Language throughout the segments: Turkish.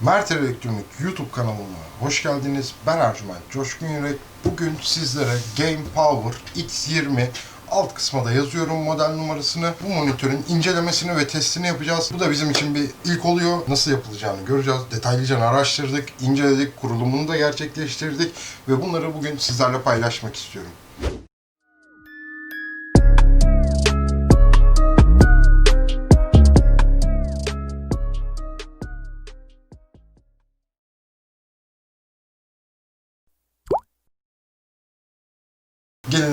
Mert Elektronik YouTube kanalına hoş geldiniz. Ben Ercüment Coşkun Yürek. Bugün sizlere Game Power X20 alt kısma yazıyorum model numarasını. Bu monitörün incelemesini ve testini yapacağız. Bu da bizim için bir ilk oluyor. Nasıl yapılacağını göreceğiz. Detaylıca araştırdık, inceledik, kurulumunu da gerçekleştirdik ve bunları bugün sizlerle paylaşmak istiyorum.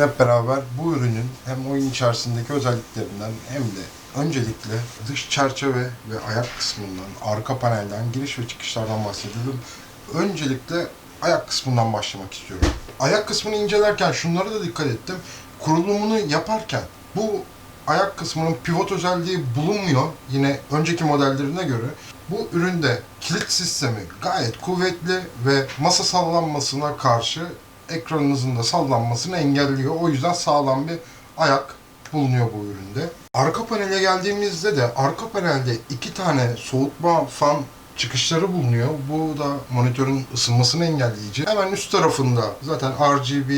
Hep beraber bu ürünün hem oyun içerisindeki özelliklerinden hem de öncelikle dış çerçeve ve ayak kısmından, arka panelden, giriş ve çıkışlardan bahsedelim. Öncelikle ayak kısmından başlamak istiyorum. Ayak kısmını incelerken şunlara da dikkat ettim. Kurulumunu yaparken bu ayak kısmının pivot özelliği bulunmuyor. Yine önceki modellerine göre. Bu üründe kilit sistemi gayet kuvvetli ve masa sallanmasına karşı ekranınızın da sallanmasını engelliyor. O yüzden sağlam bir ayak bulunuyor bu üründe. Arka panele geldiğimizde de arka panelde iki tane soğutma fan çıkışları bulunuyor. Bu da monitörün ısınmasını engelleyici. Hemen üst tarafında zaten RGB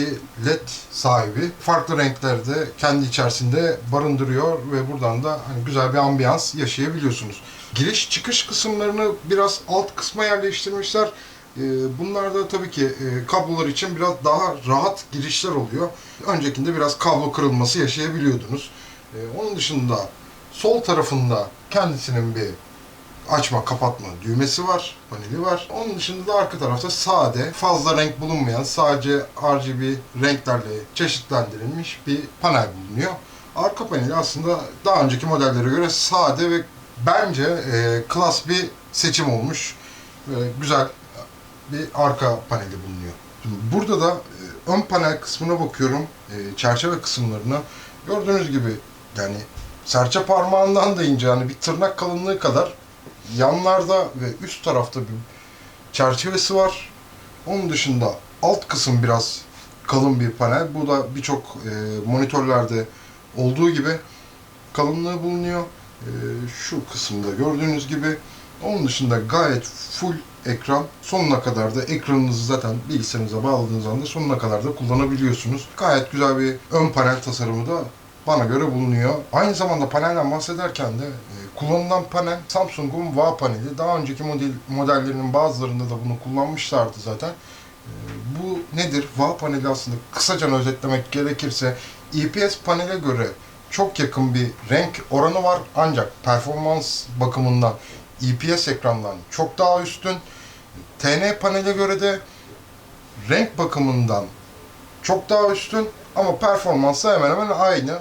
LED sahibi. Farklı renklerde kendi içerisinde barındırıyor ve buradan da hani güzel bir ambiyans yaşayabiliyorsunuz. Giriş çıkış kısımlarını biraz alt kısma yerleştirmişler. Ee, Bunlar da tabii ki e, kablolar için biraz daha rahat girişler oluyor. Öncekinde biraz kablo kırılması yaşayabiliyordunuz. Ee, Onun dışında sol tarafında kendisinin bir açma kapatma düğmesi var, paneli var. Onun dışında da arka tarafta sade, fazla renk bulunmayan, sadece RGB renklerle çeşitlendirilmiş bir panel bulunuyor. Arka paneli aslında daha önceki modellere göre sade ve bence e, klas bir seçim olmuş. E, güzel bir arka paneli bulunuyor. Şimdi burada da e, ön panel kısmına bakıyorum, e, çerçeve kısımlarına. Gördüğünüz gibi yani serçe parmağından da ince yani bir tırnak kalınlığı kadar yanlarda ve üst tarafta bir çerçevesi var. Onun dışında alt kısım biraz kalın bir panel. Bu da birçok e, monitörlerde olduğu gibi kalınlığı bulunuyor. Şu kısımda gördüğünüz gibi. Onun dışında gayet full ekran. Sonuna kadar da ekranınızı zaten bilgisayarınıza bağladığınız anda sonuna kadar da kullanabiliyorsunuz. Gayet güzel bir ön panel tasarımı da bana göre bulunuyor. Aynı zamanda panelden bahsederken de e, kullanılan panel Samsung'un VA paneli. Daha önceki model modellerinin bazılarında da bunu kullanmışlardı zaten. E, Bu nedir? VA paneli aslında kısaca özetlemek gerekirse IPS panele göre çok yakın bir renk oranı var ancak performans bakımından IPS ekrandan çok daha üstün. TN panele göre de renk bakımından çok daha üstün ama performansı hemen hemen aynı.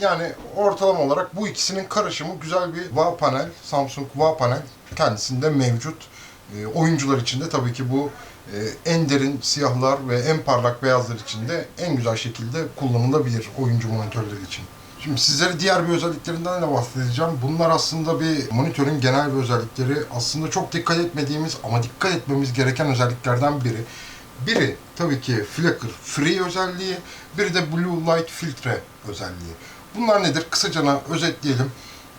Yani ortalama olarak bu ikisinin karışımı güzel bir VA panel, Samsung VA panel kendisinde mevcut. E, oyuncular için de tabii ki bu e, en derin siyahlar ve en parlak beyazlar için de en güzel şekilde kullanılabilir oyuncu monitörleri için. Şimdi sizlere diğer bir özelliklerinden de bahsedeceğim. Bunlar aslında bir monitörün genel bir özellikleri. Aslında çok dikkat etmediğimiz ama dikkat etmemiz gereken özelliklerden biri. Biri tabii ki Flicker Free özelliği, biri de Blue Light Filtre özelliği. Bunlar nedir? Kısaca özetleyelim.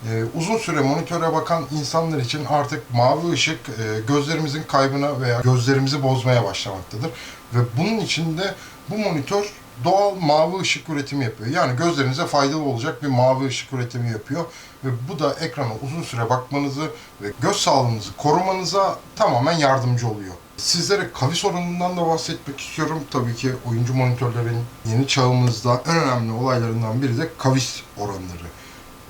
Ee, uzun süre monitöre bakan insanlar için artık mavi ışık e, gözlerimizin kaybına veya gözlerimizi bozmaya başlamaktadır. Ve bunun için de bu monitör doğal mavi ışık üretimi yapıyor. Yani gözlerinize faydalı olacak bir mavi ışık üretimi yapıyor. Ve bu da ekrana uzun süre bakmanızı ve göz sağlığınızı korumanıza tamamen yardımcı oluyor. Sizlere kavis oranından da bahsetmek istiyorum. Tabii ki oyuncu monitörlerin yeni çağımızda en önemli olaylarından biri de kavis oranları.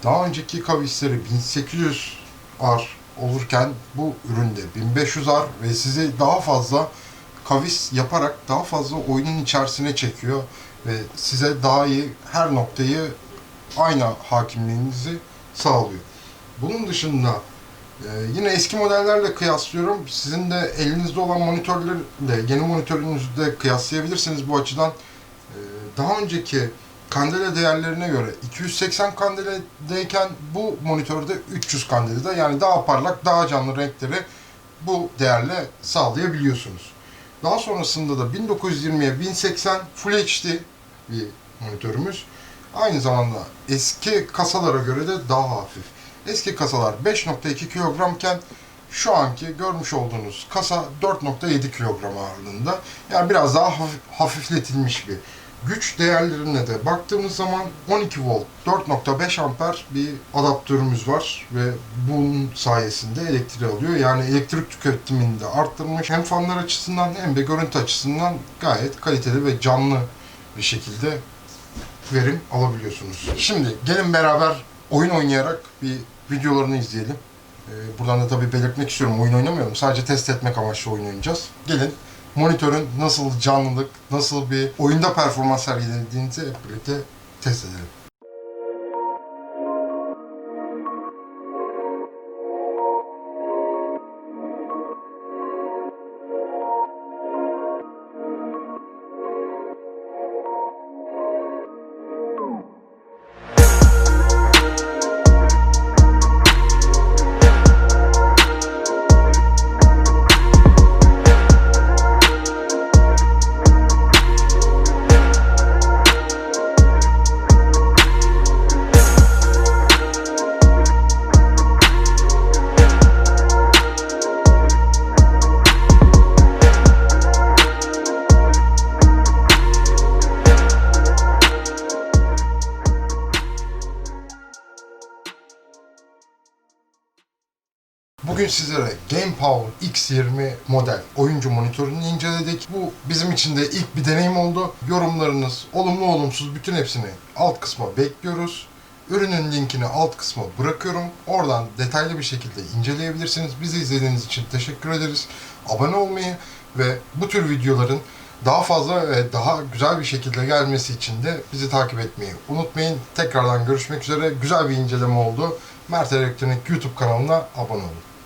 Daha önceki kavisleri 1800 R olurken bu üründe 1500 R ve sizi daha fazla kavis yaparak daha fazla oyunun içerisine çekiyor ve size daha iyi her noktayı aynı hakimliğinizi sağlıyor. Bunun dışında e, yine eski modellerle kıyaslıyorum. Sizin de elinizde olan monitörlerle yeni monitörünüzde kıyaslayabilirsiniz bu açıdan. E, daha önceki kandela değerlerine göre 280 kandeledeyken bu monitörde 300 kandelede yani daha parlak, daha canlı renkleri bu değerle sağlayabiliyorsunuz. Daha sonrasında da 1920'ye 1080 Full HD bir monitörümüz. Aynı zamanda eski kasalara göre de daha hafif. Eski kasalar 5.2 kilogramken Şu anki görmüş olduğunuz kasa 4.7 kilogram ağırlığında. Yani biraz daha hafif- hafifletilmiş bir güç değerlerine de baktığımız zaman 12 volt 4.5 amper bir adaptörümüz var ve bunun sayesinde elektriği alıyor. Yani elektrik tüketimini de arttırmış. Hem fanlar açısından hem de görüntü açısından gayet kaliteli ve canlı bir şekilde verim alabiliyorsunuz. Şimdi gelin beraber oyun oynayarak bir videolarını izleyelim. Ee, Buradan da tabii belirtmek istiyorum oyun oynamıyorum. Sadece test etmek amaçlı oyun oynayacağız. Gelin monitörün nasıl canlılık, nasıl bir oyunda performans sergilediğini hep birlikte test edelim. Bugün sizlere Game Power X20 model oyuncu monitörünü inceledik. Bu bizim için de ilk bir deneyim oldu. Yorumlarınız olumlu olumsuz bütün hepsini alt kısma bekliyoruz. Ürünün linkini alt kısma bırakıyorum. Oradan detaylı bir şekilde inceleyebilirsiniz. Bizi izlediğiniz için teşekkür ederiz. Abone olmayı ve bu tür videoların daha fazla ve daha güzel bir şekilde gelmesi için de bizi takip etmeyi unutmayın. Tekrardan görüşmek üzere. Güzel bir inceleme oldu. Mert Elektronik YouTube kanalına abone olun.